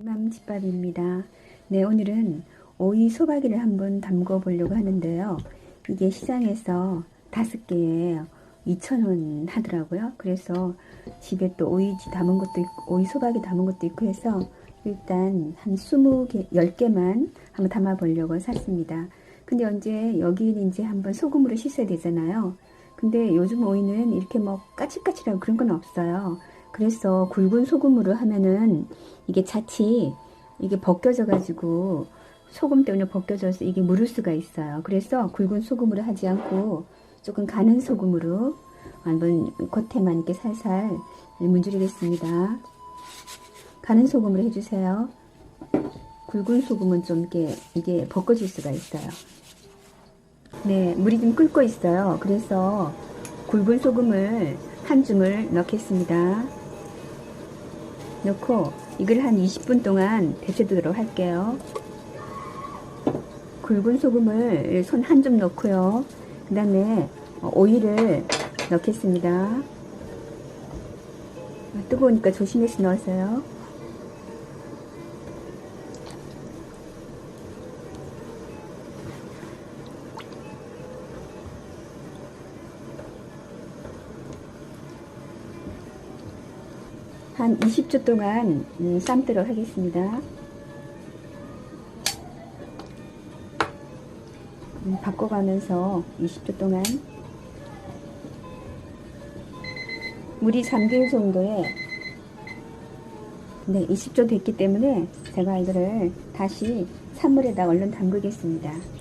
이맘집밥입니다. 네, 오늘은 오이 소박이를 한번 담궈 보려고 하는데요. 이게 시장에서 다섯 개에 2,000원 하더라고요. 그래서 집에 또 오이지 담은 것도 있고, 오이 소박이 담은 것도 있고 해서 일단 한 20개, 10개만 한번 담아 보려고 샀습니다. 근데 언제 여기는 이제 한번 소금으로 씻어야 되잖아요. 근데 요즘 오이는 이렇게 뭐 까칠까칠하고 그런 건 없어요. 그래서 굵은 소금으로 하면은 이게 자칫 이게 벗겨져 가지고 소금 때문에 벗겨져서 이게 무를 수가 있어요. 그래서 굵은 소금으로 하지 않고 조금 가는 소금으로 한번 겉에만 이렇게 살살 문지르겠습니다. 가는 소금으로 해주세요. 굵은 소금은 좀 이렇게 이게 벗겨질 수가 있어요. 네, 물이 좀 끓고 있어요. 그래서 굵은 소금을 한 줌을 넣겠습니다. 넣고 이걸 한 20분 동안 데쳐두도록 할게요. 굵은 소금을 손한줌 넣고요. 그 다음에 오이를 넣겠습니다. 뜨거우니까 조심해서 넣으세요. 한 20초 동안 음, 삶도록 하겠습니다. 음, 바꿔가면서 20초 동안 물이 잠길 정도의 네, 20초 됐기 때문에 제가 이거를 다시 찬물에다 얼른 담그겠습니다.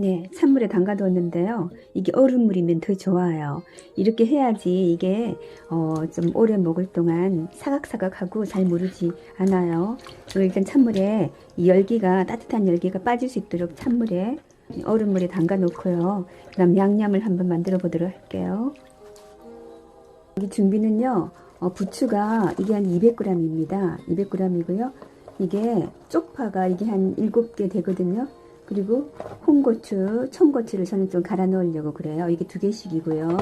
네, 찬물에 담가뒀는데요. 이게 얼음물이면 더 좋아요. 이렇게 해야지 이게 어, 좀 오래 먹을 동안 사각사각하고 잘 무르지 않아요. 일단 찬물에 이 열기가 따뜻한 열기가 빠질 수 있도록 찬물에 얼음물에 담가 놓고요. 그다음 양념을 한번 만들어 보도록 할게요. 여기 준비는요. 어, 부추가 이게 한 200g입니다. 200g이고요. 이게 쪽파가 이게 한 7개 되거든요. 그리고 홍고추, 청고추를 저는 좀 갈아 넣으려고 그래요. 이게 두 개씩이고요.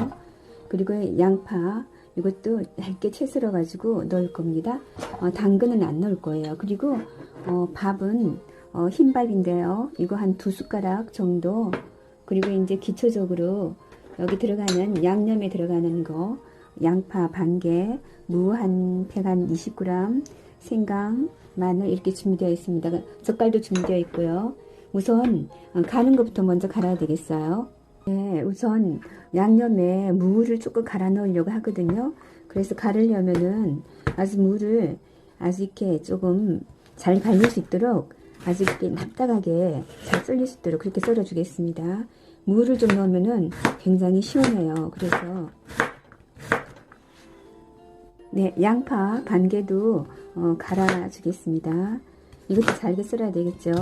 그리고 양파, 이것도 얇게 채 썰어 가지고 넣을 겁니다. 어, 당근은 안 넣을 거예요. 그리고 어, 밥은 어, 흰밥인데요. 이거 한 두 숟가락 정도. 그리고 이제 기초적으로 여기 들어가는 양념에 들어가는 거 양파 반 개, 무한 120g, 생강, 마늘 이렇게 준비되어 있습니다. 젓갈도 준비되어 있고요. 우선 가는 것부터 먼저 갈아야 되겠어요. 네, 우선 양념에 무를 조금 갈아 넣으려고 하거든요. 그래서 갈으려면은 아주 무를 아주 이렇게 조금 잘 갈릴 수 있도록 아주 이렇게 납작하게 잘 썰릴 수 있도록 그렇게 썰어 주겠습니다. 무를 좀 넣으면은 굉장히 시원해요. 그래서 네, 양파 반 개도 어, 갈아 주겠습니다. 이것도 잘게 썰어야 되겠죠.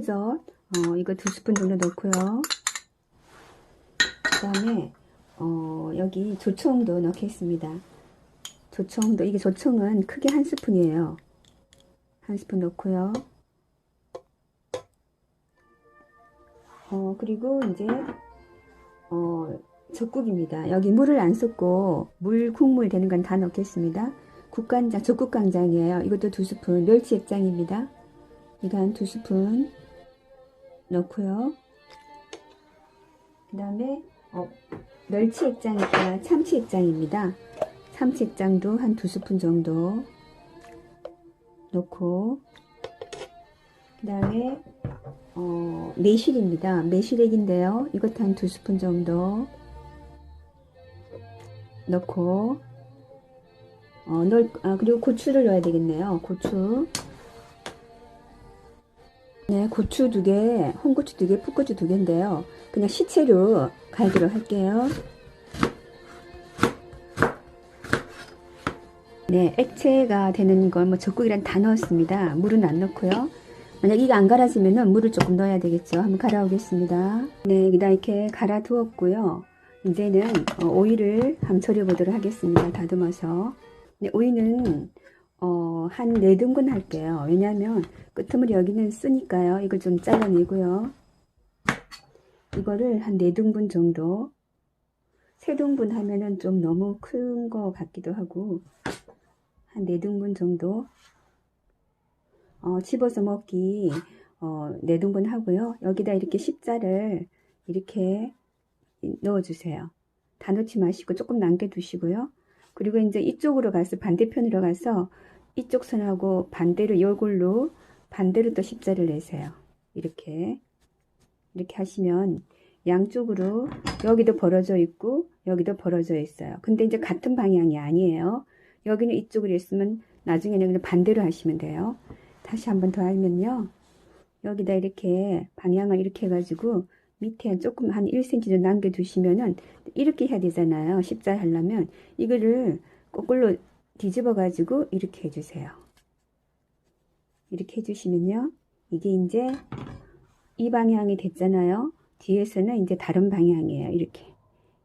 새우젓 어, 이거 두 스푼 정도 넣고요. 그 다음에 어, 여기 조청도 넣겠습니다. 조청도 이게 조청은 크게 한 스푼이에요. 한 스푼 넣고요. 어, 그리고 이제 어, 젓국입니다. 여기 물을 안 쏟고 물 국물 되는 건 다 넣겠습니다. 국간장, 젓국간장이에요. 이것도 두 스푼, 멸치 액장입니다. 이거 한 두 스푼 넣고요. 그 다음에 어, 멸치 액장이니까 참치 액장입니다. 참치 액장도 한 두 스푼 정도 넣고 그 다음에 어, 매실입니다. 매실액인데요. 이것도 한두 스푼 정도 넣고 어, 넣을, 아, 그리고 고추를 넣어야 되겠네요. 고추 네, 고추 두 개, 홍고추 두 개, 풋고추 두 개인데요. 그냥 시체로 갈기로 할게요. 네, 액체가 되는 걸뭐 젖국이란 다 넣었습니다. 물은 안 넣고요. 만약 이게 안 갈아지면은 물을 조금 넣어야 되겠죠. 한번 갈아오겠습니다. 네, 그다 이렇게 갈아 두었고요. 이제는 어, 오이를 한번 절여 보도록 하겠습니다. 다듬어서. 네, 오이는 한 4등분 할게요. 왜냐하면 끄트머리 여기는 쓰니까요. 이걸 좀 잘라내고요. 이거를 한 4등분 정도 3등분 하면은 좀 너무 큰 거 같기도 하고 한 4등분 정도 어, 집어서 먹기 어, 4등분 하고요. 여기다 이렇게 십자를 이렇게 넣어주세요. 다 넣지 마시고 조금 남겨 두시고요. 그리고 이제 이쪽으로 가서 반대편으로 가서 이쪽 선하고 반대로 이걸로 반대로 또 십자를 내세요. 이렇게 이렇게 하시면 양쪽으로 여기도 벌어져 있고 여기도 벌어져 있어요. 근데 이제 같은 방향이 아니에요. 여기는 이쪽으로 있으면 나중에는 그냥 반대로 하시면 돼요. 다시 한번 더 하면요. 여기다 이렇게 방향을 이렇게 해가지고 밑에 조금 한 1cm 정도 남겨두시면은 이렇게 해야 되잖아요. 십자 하려면 이거를 거꾸로 뒤집어 가지고 이렇게 해주세요. 이렇게 해주시면요. 이게 이제 이 방향이 됐잖아요. 뒤에서는 이제 다른 방향이에요. 이렇게.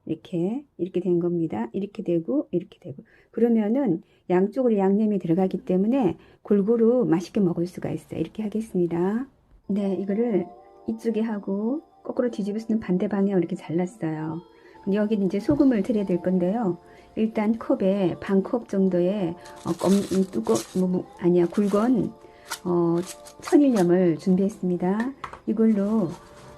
이렇게, 이렇게 된 겁니다. 이렇게 되고, 이렇게 되고. 그러면은 양쪽으로 양념이 들어가기 때문에 골고루 맛있게 먹을 수가 있어요. 이렇게 하겠습니다. 네, 이거를 이쪽에 하고 거꾸로 뒤집어서는 반대 방향으로 이렇게 잘랐어요. 근데 여기는 이제 소금을 들여야 될 건데요. 일단 컵에 반컵 정도의 어, 검, 뚜꺼, 뭐, 뭐, 아니야, 굵은 어, 천일염을 준비했습니다. 이걸로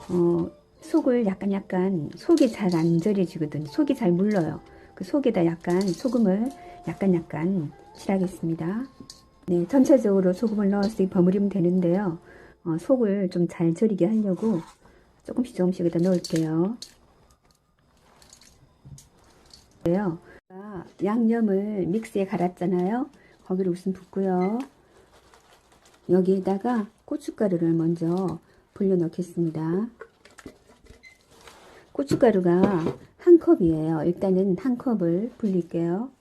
어, 속을 약간 약간 속이 잘 안 절여지거든. 속이 잘 물러요. 그 속에다 약간 소금을 약간 약간 칠하겠습니다. 네, 전체적으로 소금을 넣어서 버무리면 되는데요. 어, 속을 좀 잘 절이게 하려고 조금씩 조금씩 여기다 넣을게요. 양념을 믹스에 갈았잖아요. 거기를 우선 붓고요. 여기에다가 고춧가루를 먼저 불려 넣겠습니다. 고춧가루가 한 컵이에요. 일단은 한 컵을 불릴게요.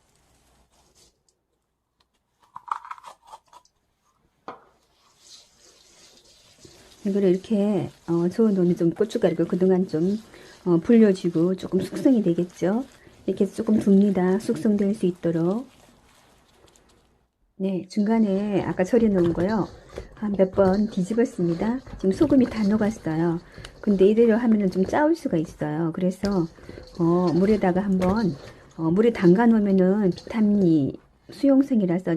이거를 이렇게 어, 저어놓으면 좀 고춧가루가 그동안 좀 어, 불려지고 조금 숙성이 되겠죠. 이렇게 조금 둡니다. 숙성될 수 있도록. 네, 중간에 아까 절여 놓은 거요. 한 몇 번 뒤집었습니다. 지금 소금이 다 녹았어요. 근데 이대로 하면은 좀 짜올 수가 있어요. 그래서 어, 물에다가 한번 어, 물에 담가 놓으면은 비타민이 수용성이라서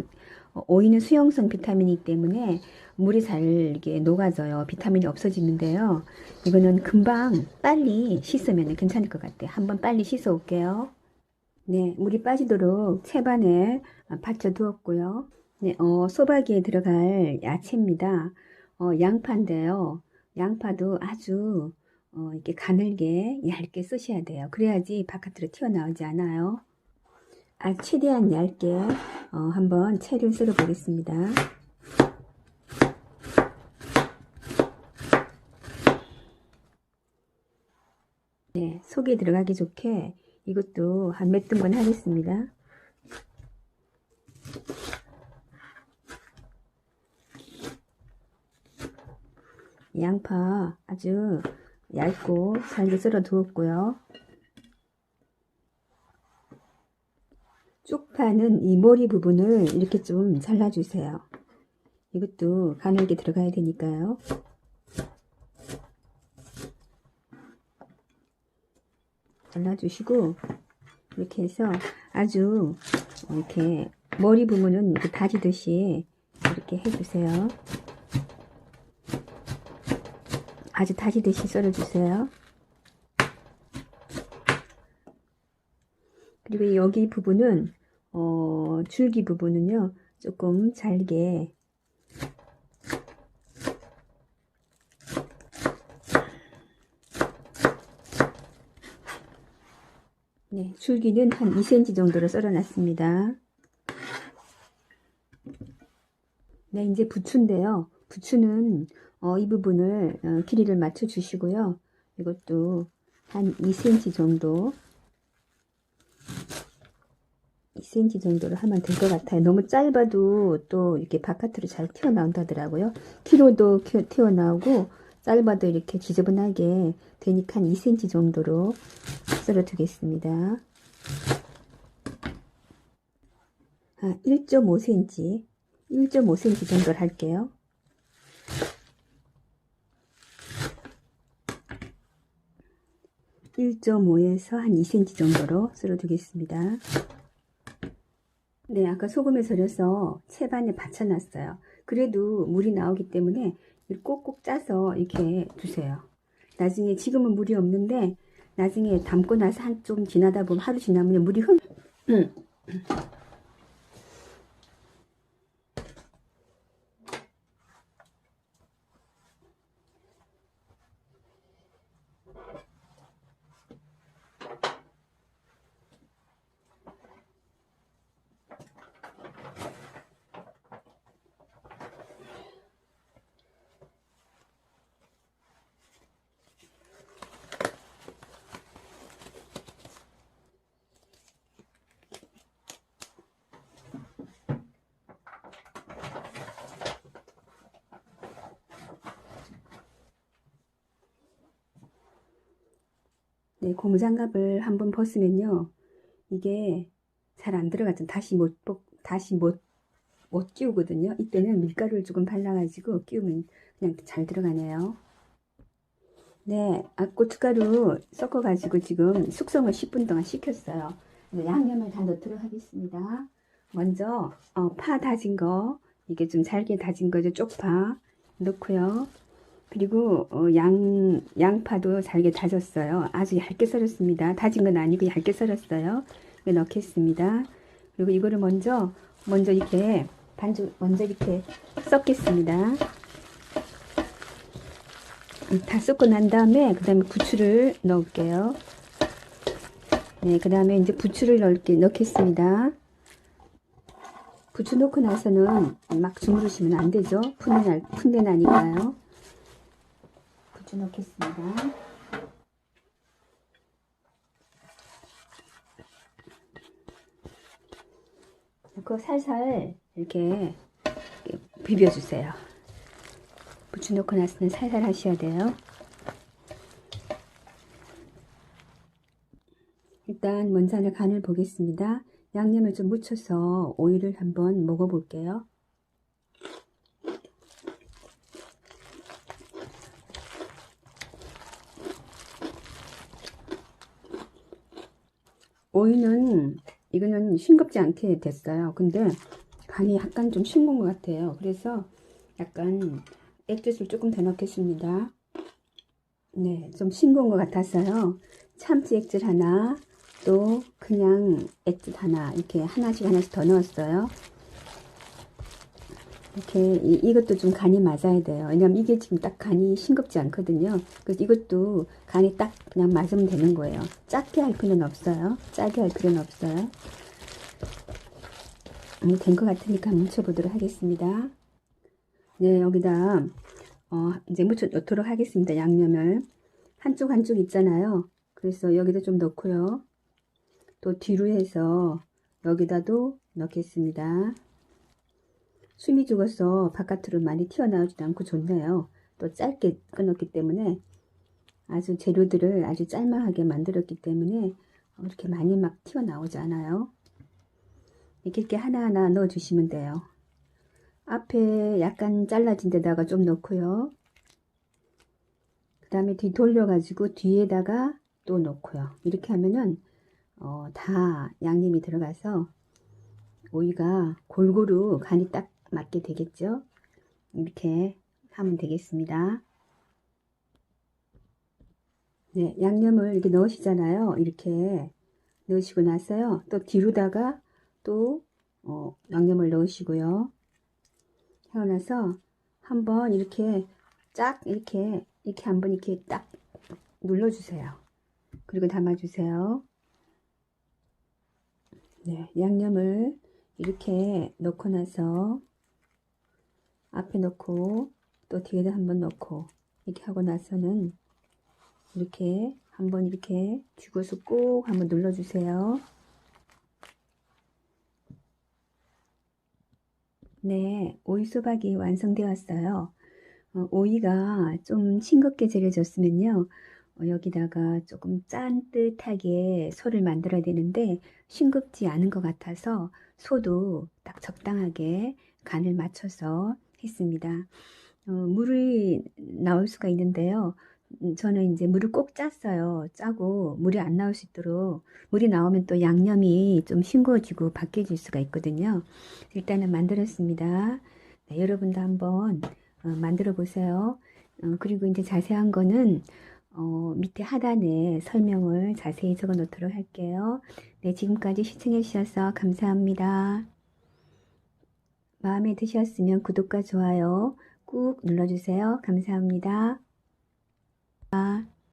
어, 오이는 수용성 비타민이기 때문에 물이 잘 이게 녹아져요. 비타민이 없어지는데요. 이거는 금방 빨리 씻으면 괜찮을 것 같아요. 한번 빨리 씻어 올게요. 네, 물이 빠지도록 채반에 받쳐 두었고요. 네, 어, 소박이에 들어갈 야채입니다. 어, 양파인데요. 양파도 아주 어, 이렇게 가늘게 얇게 쓰셔야 돼요. 그래야지 바깥으로 튀어나오지 않아요. 아, 최대한 얇게 어, 한번 채를 썰어 보겠습니다. 네, 속에 들어가기 좋게 이것도 한 몇 등분 하겠습니다. 양파 아주 얇고 잘게 썰어 두었고요. 쪽파는 이 머리 부분을 이렇게 좀 잘라주세요. 이것도 가늘게 들어가야 되니까요. 잘라주시고 이렇게 해서 아주 이렇게 머리 부분은 이렇게 다지듯이 이렇게 해주세요. 아주 다지듯이 썰어주세요. 그리고 여기 부분은 어, 줄기 부분은요 조금 잘게 네, 줄기는 한 2cm 정도로 썰어놨습니다. 네, 이제 부추인데요. 부추는 어, 이 부분을 어, 길이를 맞춰 주시고요. 이것도 한 2cm 정도 2cm 정도로 하면 될 것 같아요. 너무 짧아도 또 이렇게 바깥으로 잘 튀어나온다더라고요. 키로도 튀어나오고 짧아도 이렇게 지저분하게 되니까 한 2cm 정도로 썰어 두겠습니다. 아, 1.5cm 1.5cm 정도를 할게요. (1 5에서 한 2cm 정도로 썰어 두겠습니다. 네, 아까 소금에 절여서 채반에 받쳐놨어요. 그래도 물이 나오기 때문에 꼭꼭 짜서 이렇게 두세요. 나중에 지금은 물이 없는데 나중에 담고 나서 한 좀 지나다 보면 하루 지나면 물이 흥 네, 고무장갑을 한번 벗으면요. 이게 잘 안 들어가죠. 다시 못, 벗- 다시 못, 못 끼우거든요. 이때는 밀가루를 조금 발라가지고 끼우면 그냥 잘 들어가네요. 네, 아, 고춧가루 섞어가지고 지금 숙성을 10분 동안 식혔어요. 양념을 다 넣도록 하겠습니다. 먼저 어, 파 다진 거, 이게 좀 잘게 다진 거죠. 쪽파 넣고요. 그리고 어, 양, 양파도 잘게 다졌어요. 아주 얇게 썰었습니다. 다진 건 아니고 얇게 썰었어요. 넣겠습니다. 그리고 이거를 먼저 먼저 이렇게 반죽 먼저 이렇게 섞겠습니다. 음, 다 섞고 난 다음에 그 다음에 부추를 넣을게요. 네, 그 다음에 이제 부추를 넣을게 넣겠습니다. 부추 넣고 나서는 막 주무르시면 안 되죠. 푼내 날 푼내 나니까요. 부추 넣겠습니다. 그거 살살 이렇게 비벼주세요. 부추 넣고 나서는 살살 하셔야 돼요. 일단 하나 간을 보겠습니다. 양념을 좀 묻혀서 오이를 한번 먹어볼게요. 오 이거는 싱겁지 않게 됐어요. 근데 간이 약간 좀 싱거운 것 같아요. 그래서 약간 액젓을 조금 더 넣겠습니다. 네, 좀 싱거운 것 같았어요. 참치 액젓 하나, 또 그냥 액젓 하나 이렇게 하나씩 하나씩 더 넣었어요. 이렇게 이, 이것도 좀 간이 맞아야 돼요. 왜냐면 이게 지금 딱 간이 싱겁지 않거든요. 그래서 이것도 간이 딱 그냥 맞으면 되는 거예요. 작게 할 필요는 없어요. 짜게 할 필요는 없어요. 음, 된것 같으니까 묻혀보도록 하겠습니다. 네, 여기다 어, 이제 묻혀 넣도록 하겠습니다. 양념을 한쪽 한쪽 있잖아요. 그래서 여기다 좀 넣고요. 또 뒤로 해서 여기다도 넣겠습니다. 숨이 죽어서 바깥으로 많이 튀어나오지도 않고 좋네요. 또 짧게 끊었기 때문에 아주 재료들을 아주 짤막하게 만들었기 때문에 이렇게 많이 막 튀어나오지 않아요. 이렇게, 하나하나 넣어주시면 돼요. 앞에 약간 잘라진 데다가 좀 넣고요. 그 다음에 뒤 돌려가지고 뒤에다가 또 넣고요. 이렇게 하면은 어, 다 양념이 들어가서 오이가 골고루 간이 딱 맞게 되겠죠. 이렇게 하면 되겠습니다. 네, 양념을 이렇게 넣으시잖아요. 이렇게 넣으시고 나서요. 또 뒤로다가 또 어, 양념을 넣으시고요. 하고 나서 한번 이렇게 쫙 이렇게 이렇게 한번 이렇게 딱 눌러주세요. 그리고 담아주세요. 네, 양념을 이렇게 넣고 나서 앞에 넣고 또 뒤에도 한번 넣고 이렇게 하고 나서는 이렇게 한번 이렇게 쥐고서 꼭 한번 눌러주세요. 네, 오이 수박이 완성되었어요. 어, 오이가 좀 싱겁게 절여졌으면요. 어, 여기다가 조금 짠듯하게 소를 만들어야 되는데 싱겁지 않은 것 같아서 소도 딱 적당하게 간을 맞춰서 했습니다. 어, 물이 나올 수가 있는데요. 음, 저는 이제 물을 꼭 짰어요. 짜고 물이 안 나올 수 있도록 물이 나오면 또 양념이 좀 싱거워지고 바뀌어질 수가 있거든요. 일단은 만들었습니다. 네, 여러분도 한번 어, 만들어 보세요. 어, 그리고 이제 자세한 거는 어, 밑에 하단에 설명을 자세히 적어 놓도록 할게요. 네, 지금까지 시청해 주셔서 감사합니다. 마음에 드셨으면 구독과 좋아요 꾹 눌러주세요. 감사합니다.